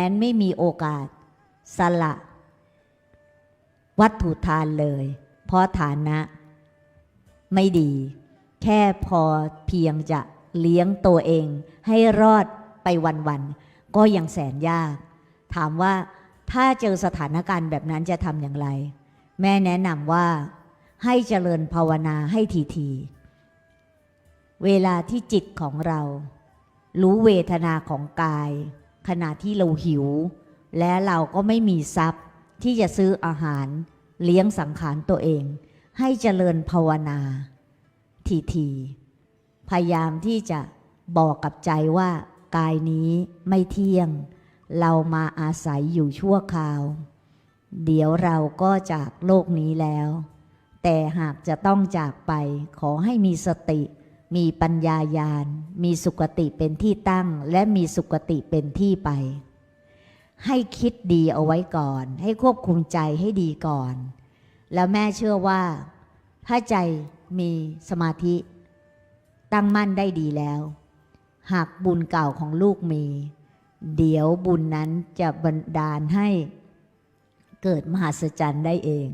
แอนไม่มีโอกาส สละ วัตถุทานเลย เพราะฐานะ ไม่ดี แค่พอเพียงจะเลี้ยงตัวเอง ให้รอดไปวันๆก็ยังแสนยาก ถามว่าถ้าเจอสถานการณ์แบบนั้นจะทำอย่างไร แม่แนะนำว่า ให้เจริญภาวนาให้ทีๆเวลาที่จิตของเรา รู้เวทนาของกาย ขณะที่เราหิว และเราก็ไม่มีทรัพย์ที่จะซื้ออาหารเลี้ยงสังขารตัวเอง ให้เจริญภาวนา ทีทีๆพยายามที่จะบอกกับใจว่ากายนี้ไม่เที่ยง เรามาอาศัยอยู่ชั่วคราว เดี๋ยวเราก็จากโลกนี้แล้ว แต่หากจะต้องจากไปขอให้มีสติ มีปัญญายาณ มีสุขติเป็นที่ตั้ง และมีสุขติเป็นที่ไป ให้คิดดีเอาไว้ก่อน ให้ควบคุมใจให้ดีก่อน แล้วแม่เชื่อว่า ถ้าใจมีสมาธิ ตั้งมั่นได้ดีแล้ว หากบุญเก่าของลูกมี เดี๋ยวบุญนั้นจะบันดาลให้เกิดมหัศจรรย์ได้เอง